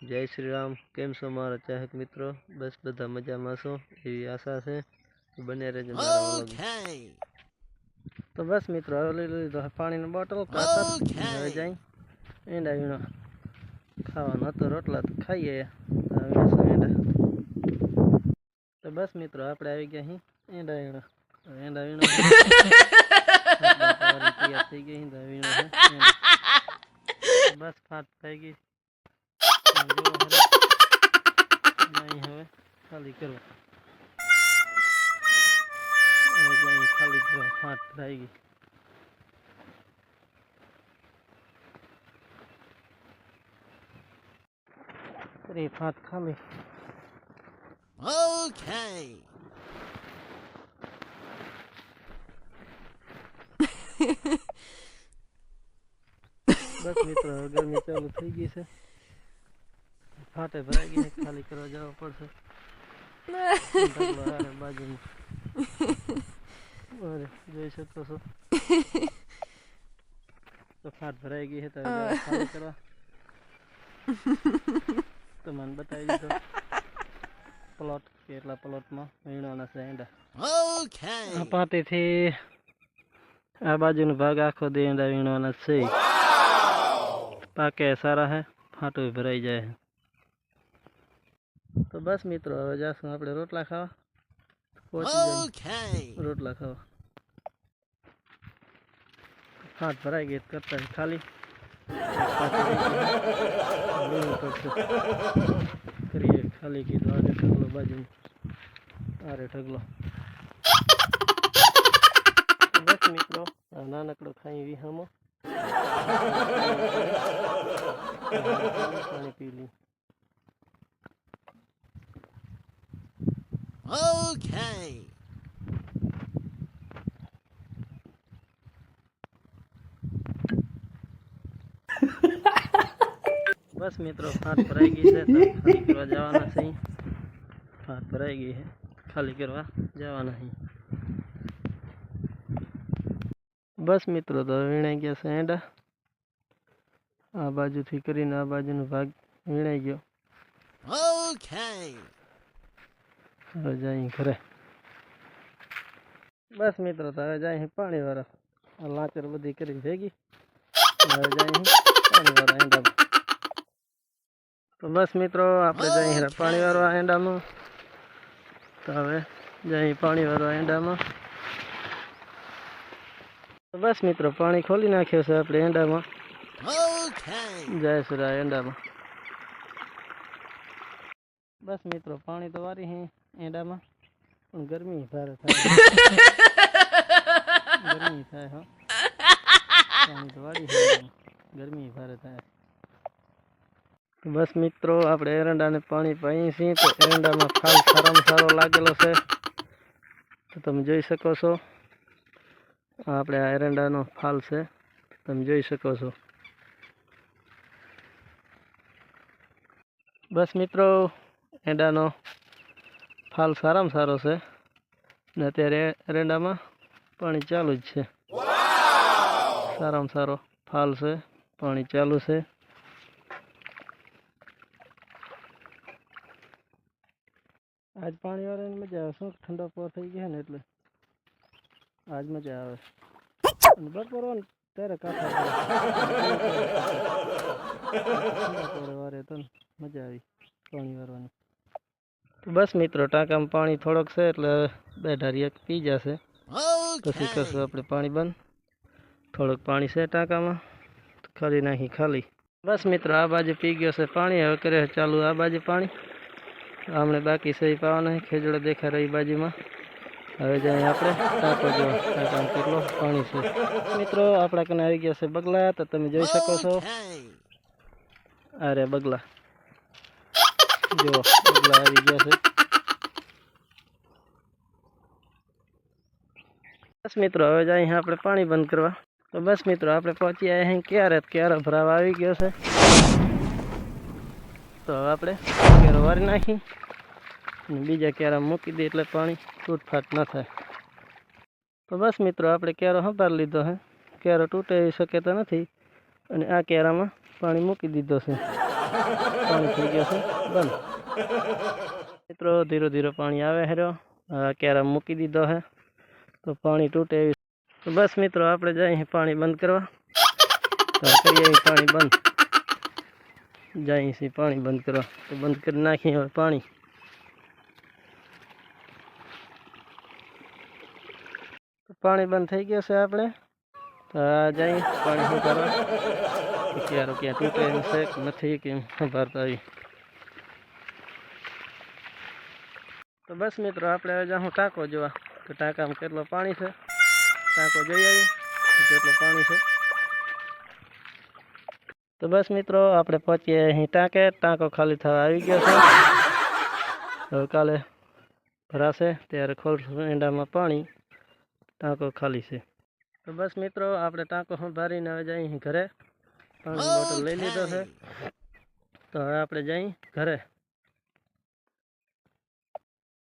જય શ્રી રામ. કેમ છો મારા ચાહક મિત્રો? બસ બધા મજામાં છો? એવી આશા છે બને રહેજો તો બસ મિત્રો હવે લઈ લીધો પાણીનો બોટલ કાતર હવે જાય. એંડા વીણો ખાવાનો હતો રોટલા તો ખાઈએ. એંડા? તો બસ મિત્રો આપણે આવી ગયા અહીં એંડા વીણો એંડા વીણો થઈ ગઈ બસ ફાટ થઈ ગઈ. હવે. ખાલી કરો ખાલી કરો ફાટ થઈ ગઈ Okay. બસ મિત્રો ગરમી ચાલુ થઈ ગઈ છે ફાટે ભરાઈ ગઈ છે ખાલી કરવા જવું પડશે ઢગલો હારે બાજુમાં અરે જોઈ શકો છો તો ફાટ ભરાઈ ગઈ છે તો હવે જરા ખાલી કરવા તો મને બતાવી દીધો પ્લોટ કેટલા પ્લોટમાં વીણવાના છે એંડા Okay. આ પાટીથી આ બાજુનો ભાગ આખો દે એંડા વીણવાના છે પાકે સારા હે ફાટું ભરાઈ જાય છે તો બસ મિત્રો હવે જાશું આપણે રોટલા ખાવા. રોટલા ખાવા. હાથ ભરાઈ ગઈ કરતા ખાલી. કરીએ ખાલી કીધું આરે ઠગલો બાજુ. આરે ઢગલો. બસ મિત્રો આ નાનકડો ખાઈ વિહામો. પાણી પી લી. Okay. બસ મિત્રો ફાટ ભરાઈ ગઈ છે તો ખાલી કરવા જવાના છે અહીં. ફાટ ભરાઈ ગઈ છે ખાલી કરવા જવાના અહીં બસ મિત્રો તો હવે વીણાઈ ગયા છે એંડા આ બાજુથી કરીને આ બાજુનો ભાગ વીણાઈ ગયો Okay. હવે જાય ઘરે બસ મિત્રો તો હવે જાય પાણી વાળા આ લાચર બધી કરી ભેગી હવે જાય પાણી વાળા એંડામાં તો બસ મિત્રો આપણે જાય પાણી વાળવા એંડામાં તો હવે જાય પાણી વાળવા એંડામાં તો બસ મિત્રો પાણી ખોલી નાખ્યો છે આપણે એંડામાં Okay. જાય છે આ એંડામાં બસ મિત્રો પાણી તો વારી હે એંડામાં? પણ ગરમી ભારે થાય. ગરમી થાય હો. ગરમી ભારે થાય. બસ મિત્રો આપણે એરંડાને પાણી પાણી છીએ તો એરંડામાં ફાલ સારામાં સારો લાગેલો છે. તો તમે જોઈ શકો છો. આપણે આ એરંડાનો ફાલ છે. તમે જોઈ શકો છો. બસ મિત્રો એંડાનો ફાલ સારામાં સારો છે. ને અત્યારે એરંડામાં પાણી ચાલુ જ છે. સારામાં સારો ફાલ છે, પાણી ચાલુ છે. આજ પાણી વાળાની મજા આવે, શું ઠંડો પર થઈ ગયા ને એટલે. આજ મજા આવે. બપોર હોય ને ત્યારે કાંઠા વારે તો મજા આવી પાણી વારવાની તો બસ મિત્રો ટાંકામાં પાણી થોડોક છે એટલે બે ઢારી એક પી જશે. પછી કરશું આપણે પાણી બંધ. થોડુંક પાણી છે ટાંકામાં. ખાલી નાખી ખાલી. બસ મિત્રો આ બાજુ પી ગયો છે પાણી. હવે કરે ચાલુ આ બાજુ પાણી. આમણે બાકી સહી પાવાના. ખેજડો દેખાય રહી બાજુમાં. હવે જાય આપણે. ટાંકો જો ટાંકામાં કેટલો પાણી છે. મિત્રો આપણા કને આવી ગયા છે બગલા. તો તમે જોઈ શકો છો. અરે બગલા. જો આવી ગયા છે બસ મિત્રો હવે જાય અહીં આપણે પાણી બંધ કરવા તો બસ મિત્રો આપણે પહોંચી આવ્યા અહીં ક્યારે તો ક્યારે ભરાવ આવી ગયો છે તો હવે આપણે ક્યારો વારી નાખી અને બીજા ક્યારા મૂકી દઈએ એટલે પાણી તૂટફાટ ન થાય તો બસ મિત્રો આપણે ક્યારો સંભાળ લીધો છે ક્યારો તૂટે એવી શક્યતા નથી અને આ ક્યારામાં પાણી મૂકી દીધો છે પાણી થઈ ગયું છે બંધ મિત્રો ધીરે ધીરે પાણી આવે હેરો ક્યારે મૂકી દીધો હે તો પાણી તૂટે એવી તો બસ મિત્રો આપણે જઈએ પાણી બંધ કરવા તો કરીએ અહીં પાણી બંધ જઈએ છીએ પાણી બંધ કરવા તો બંધ કરી નાખીએ હવે પાણી તો પાણી બંધ થઈ ગયું છે આપણે તો આ જઈએ પાણી શું કરવા ક્યારે ક્યાં તૂટે એમ છે કે નથી કેમ ખબર તો આવી તો બસ મિત્રો આપણે હવે જાઉં ટાંકો જોવા તો ટાંકામાં કેટલો પાણી છે ટાંકો જોઈ આવીએ કે કેટલું પાણી છે તો બસ મિત્રો આપણે પહોંચીએ અહીં ટાંકે ટાંકો ખાલી થવા આવી ગયો છે હવે કાલે ભરાશે ત્યારે ખોલશું એંડામાં પાણી ટાંકો ખાલી છે તો બસ મિત્રો આપણે ટાંકો ભરીને હવે જઈ ઘરે. પાણી બોટલ લઈ લીધો છે. તો હવે આપણે જઈ ઘરે.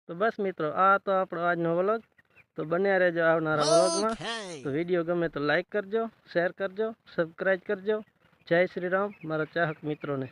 તો બસ મિત્રો આ તો આપણો આજનો વ્લોગ. તો બન્યા રહેજો આવનારા વ્લોગમાં. તો વીડિયો ગમે તો લાઈક કરજો શેર કરજો સબસ્ક્રાઈબ કરજો. જય શ્રી રામ મારા ચાહક મિત્રોને.